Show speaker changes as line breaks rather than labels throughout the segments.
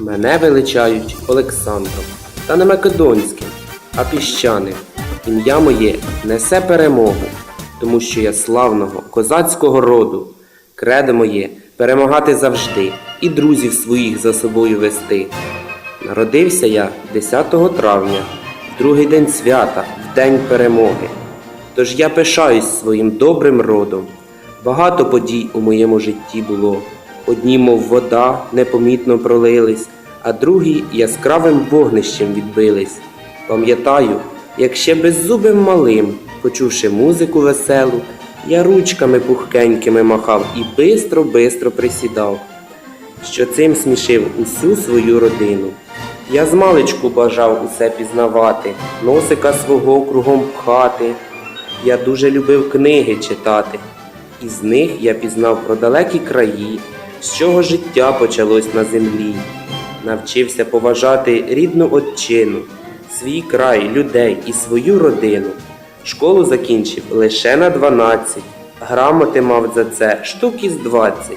Мене величають Олександром, та не Македонським, а піщаним. Ім'я моє несе перемогу, тому що я славного козацького роду. Кредо моє перемагати завжди і друзів своїх за собою вести. Народився я 10 травня, в другий день свята, в день перемоги. Тож я пишаюсь своїм добрим родом. Багато подій у моєму житті було. Одні, мов вода, непомітно пролились, а другі яскравим вогнищем відбились. Пам'ятаю, як ще беззубим малим, почувши музику веселу, я ручками пухкенькими махав і бистро-бистро присідав, що цим смішив усю свою родину. Я змалечку бажав усе пізнавати, носика свого кругом пхати. Я дуже любив книги читати. Із них я пізнав про далекі краї, з чого життя почалось на землі. Навчився поважати рідну отчину, свій край, людей і свою родину. Школу закінчив лише на 12, грамоти мав за це штук із 20.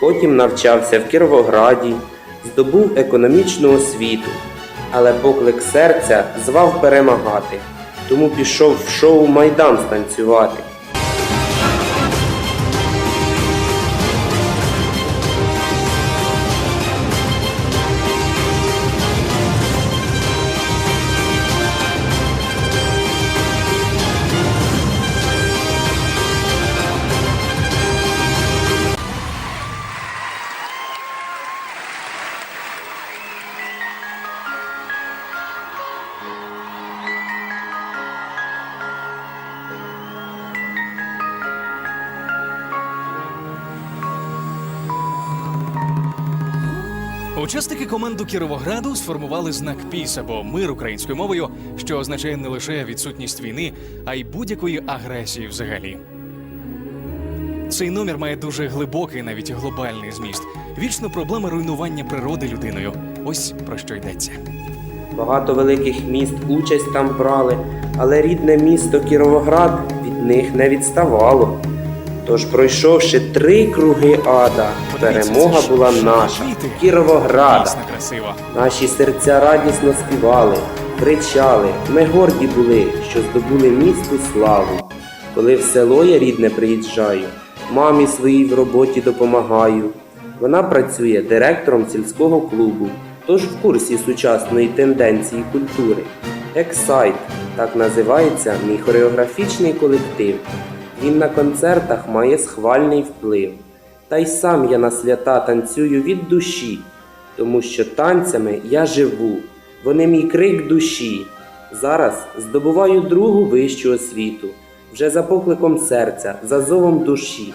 Потім навчався в Кіровограді, здобув економічну освіту, але поклик серця звав перемагати, тому пішов в шоу Майдан станцювати.
Учасники команду Кіровограду сформували знак піс або мир українською мовою, що означає не лише відсутність війни, а й будь-якої агресії взагалі. Цей номер має дуже глибокий, навіть глобальний зміст. Вічно проблема руйнування природи людиною. Ось про що йдеться.
Багато великих міст участь там брали, але рідне місто Кіровоград від них не відставало. Тож, пройшовши три круги ада, перемога була наша. Кіровограда. Наші серця радісно співали, кричали. Ми горді були, що здобули місту славу. Коли в село я рідне приїжджаю, мамі своїй в роботі допомагаю. Вона працює директором сільського клубу, тож в курсі сучасної тенденції культури. Ексайт так називається мій хореографічний колектив. Він на концертах має схвальний вплив. Та й сам я на свята танцюю від душі, тому що танцями я живу, вони мій крик душі. Зараз здобуваю другу вищу освіту, вже за покликом серця, за зовом душі,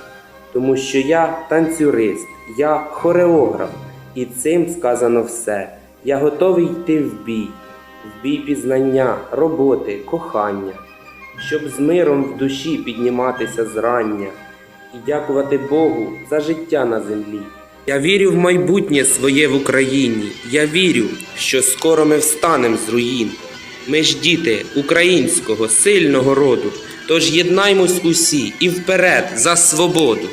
тому що я танцюрист, я хореограф, і цим сказано все. Я готовий йти в бій, в бій пізнання, роботи, кохання, щоб з миром в душі підніматися зрання і дякувати Богу за життя на землі. Я вірю в майбутнє своє в Україні. Я вірю, що скоро ми встанемо з руїн. Ми ж діти українського сильного роду. Тож єднаймось усі і вперед за свободу.